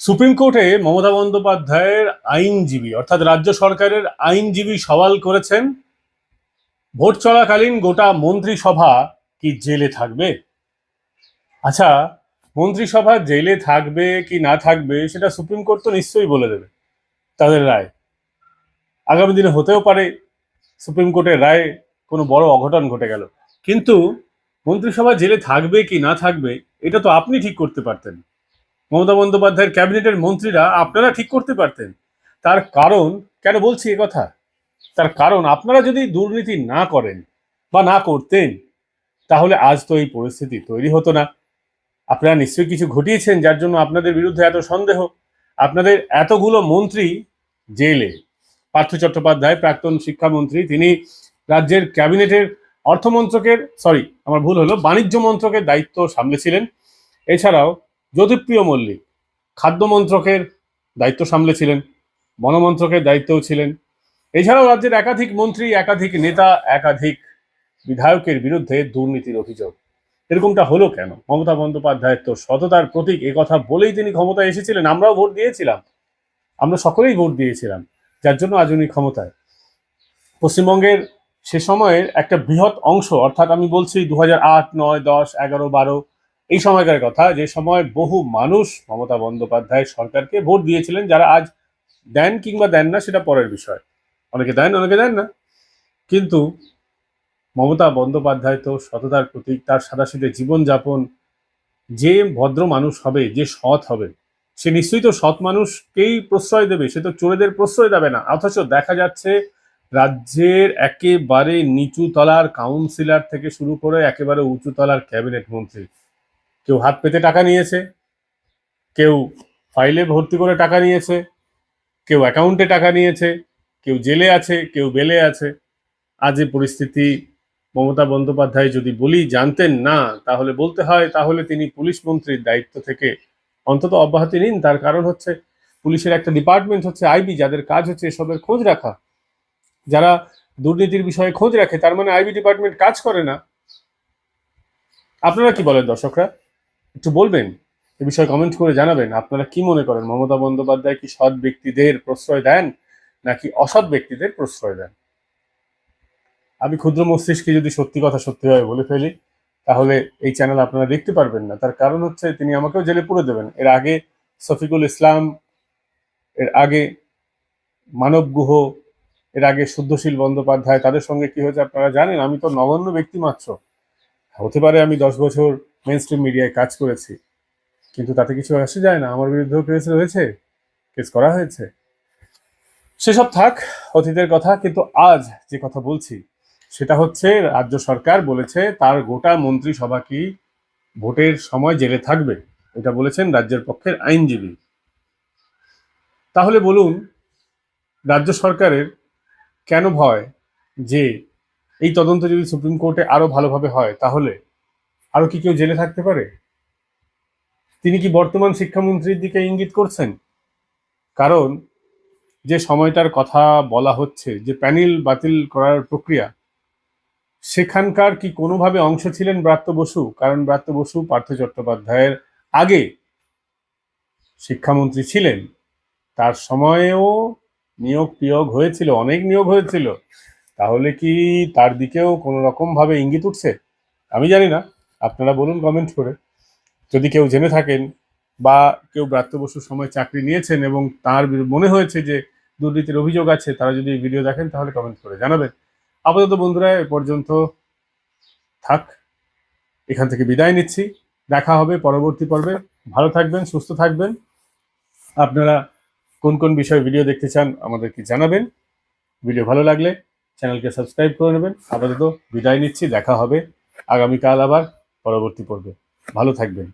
Supreme কোর্টে মমতা বন্দ্যোপাধ্যায়ের আইনজীবী, অর্থাৎ রাজ্য সরকারের আইনজীবী সওয়াল করেছেন, ভোট চলাকালীন গোটা মন্ত্রিসভা কি জেলে থাকবে? আচ্ছা মন্ত্রিসভা জেলে থাকবে কি না থাকবে সেটা সুপ্রিম কোর্ট তো নিশ্চয়ই বলে দেবে, তাদের রায়। আগামী দিনে হতেও পারে, সুপ্রিম কোর্টের রায়ে কোনো বড় অঘটন ঘটে গেল। কিন্তু মন্ত্রিসভা জেলে থাকবে কি না থাকবে, এটা তো আপনি ঠিক করতে পারতেন। মমতা বন্দ্যোপাধ্যায়ের ক্যাবিনেটের মন্ত্রীরা আপনারা ঠিক করতে পারতেন। তার কারণ, কেন বলছি এ কথা? তার কারণ, আপনারা যদি দুর্নীতি না করেন বা না করতেন, তাহলে আজ তো এই পরিস্থিতি তৈরি হতো না। আপনারা নিশ্চয়ই কিছু ঘটিয়েছেন যার জন্য আপনাদের বিরুদ্ধে এত সন্দেহ। আপনাদের এতগুলো মন্ত্রী জেলে। পার্থ চট্টোপাধ্যায়, প্রাক্তন শিক্ষামন্ত্রী, তিনি রাজ্যের ক্যাবিনেটের অর্থমন্ত্রকের, সরি, আমার ভুল হলো, বাণিজ্য মন্ত্রকের দায়িত্ব সামলেছিলেন। এছাড়াও জ্যোতিপ্রিয় মল্লিক খাদ্য মন্ত্রকের দায়িত্ব সামলেছিলেন বনমন্ত্রকের দায়িত্বও ছিলেন। এছাড়াও রাজ্যের একাধিক মন্ত্রী, একাধিক নেতা, একাধিক বিধায়কের বিরুদ্ধে দুর্নীতির অভিযোগ। এরকমটা হলো কেন? মমতা বন্দ্যোপাধ্যায়ের তো সততার প্রতীক কথা বলেই তিনি ক্ষমতায় এসেছিলেন, আমরাও ভোট দিয়েছিলাম। আমরা সকলেই ভোট দিয়েছিলাম, যার জন্য আজ উনি ক্ষমতায়। পশ্চিমবঙ্গের সে সময়ের একটা বৃহৎ অংশ, অর্থাৎ আমি বলছি দু হাজার আট, নয়, দশ, এগারো, বারো এই সময়কার কথা, যে সময় বহু মানুষ মমতা বন্দ্যোপাধ্যায় সরকারকে ভোট দিয়েছিলেন, যারা আজ দেন কিংবা দেন না, সেটা পরের বিষয়। অনেকে দেন অনেকে দেন না। কিন্তু মমতা বন্দ্যোপাধ্যায় তো সততার প্রতীক, তার সাদাসিধে জীবনযাপন, যে ভদ্র মানুষ হবে, যে সৎ হবে, সে নিশ্চয়ই তো সৎ মানুষকেই প্রশ্রয় দেবে, সে তো চোরেদের প্রশ্রয় দেবে না। অথচ দেখা যাচ্ছে, রাজ্যের একেবারে নিচু তলার কাউন্সিলর থেকে শুরু করে একেবারে উঁচু তলার ক্যাবিনেট মন্ত্রী কেউ হাত পেতে টাকা নিয়েছে, কেউ ফাইলে ভর্তি করে টাকা নিয়েছে, কেউ অ্যাকাউন্টে টাকা নিয়েছে, কেউ জেলে আছে, কেউ বেলে আছে। আজ এই পরিস্থিতি মমতা বন্দ্যোপাধ্যায় যদি বলি জানতেন না, তাহলে বলতে হয় তাহলে তিনি পুলিশ মন্ত্রীর দায়িত্ব থেকে অন্তত অব্যাহতি নিন। তার কারণ হচ্ছে পুলিশের একটা ডিপার্টমেন্ট হচ্ছে আইবি যাদের কাজ হচ্ছে এসবের খোঁজ রাখা। যারা দুর্নীতির বিষয়ে খোঁজ রাখে, তার মানে আইবি ডিপার্টমেন্ট কাজ করে না। আপনারা কি বলেন দর্শকরা? একটু বলবেন? এ বিষয়ে কমেন্ট করে জানাবেন। আপনারা কি মনে করেন? মমতা বন্দ্যোপাধ্যায় কি সৎ ব্যক্তিদের প্রশ্রয় দেন, নাকি অসৎ ব্যক্তিদের প্রশ্রয় দেন? আমি ক্ষুদ্র মস্তিষ্কে যদি সত্যি কথা সত্যিভাবে বলে ফেলি, তাহলে এই চ্যানেল আপনারা দেখতে পারবেন না। তার কারণ হচ্ছে, তিনি আমাকেও জেলে পুরে দেবেন। এর আগে শফিকুল ইসলাম, এর আগে মানব গুহ, এর আগে শুদ্ধশীল বন্দ্যোপাধ্যায়, তাদের সঙ্গে কি হয়েছে আপনারা জানেন? আমি তো নগণ্য ব্যক্তি মাত্র। হতে পারে আমি দশ বছর মেন স্ট্রিম মিডিয়ায় কাজ করেছি। কিন্তু তাতে কিছু আসে যায় না। আমার বিরুদ্ধেও কেস রয়েছে কেস করা হয়েছে। সেসব থাক, অতীতের কথা, কিন্তু আজ যে কথা বলছি, সেটা হচ্ছে রাজ্য সরকার বলেছে তার গোটা মন্ত্রিসভা কি ভোটের সময় জেলে থাকবে? এটা বলেছেন রাজ্যের পক্ষের আইনজীবী। তাহলে বলুন, রাজ্য সরকারের কেন ভয় যে এই তদন্ত যদি সুপ্রিম কোর্টে আরও ভালোভাবে হয়? তাহলে আরও কি কেউ জেলে থাকতে পারে? তিনি কি বর্তমান শিক্ষামন্ত্রীর দিকে ইঙ্গিত করছেন? কারণ যে সময়টার কথা বলা হচ্ছে, যে প্যানেল বাতিল করার প্রক্রিয়া, সেখানকার কি কোনোভাবে অংশ ছিলেন ব্রাত্য বসু? কারণ ব্রাত্য বসু পার্থ চট্টোপাধ্যায়ের আগে শিক্ষামন্ত্রী ছিলেন। তার সময়েও নিয়োগ টিয়োগ হয়েছিল, অনেক নিয়োগ হয়েছিল। তাহলে কি তার দিকেও কোনো রকম ভাবে ইঙ্গিত উঠছে? আমি জানি না। আপনারা বলুন কমেন্ট করে। যদি কেউ জেনে থাকেন বা কেউ ব্রাত্য বসুর সময় চাকরি নিয়েছেন এবং তার মনে হয়েছে যে দুর্নীতির অভিযোগ আছে, তারা যদি ভিডিও দেখেন তাহলে কমেন্ট করে জানাবেন। আপাতত বন্ধুরা, এ পর্যন্ত থাক। এখান থেকে বিদায় নিচ্ছি। দেখা হবে পরবর্তী পর্বে। ভালো থাকবেন, সুস্থ থাকবেন। আপনারা কোন কোন বিষয়ে ভিডিও দেখতে চান আমাদেরকে জানাবেন। ভিডিও ভালো লাগলে চ্যানেলকে সাবস্ক্রাইব করে নেবেন। আপাতত বিদায় নিচ্ছি। দেখা হবে আগামীকাল আবার। পরবর্তী পর্বে। ভালো থাকবেন।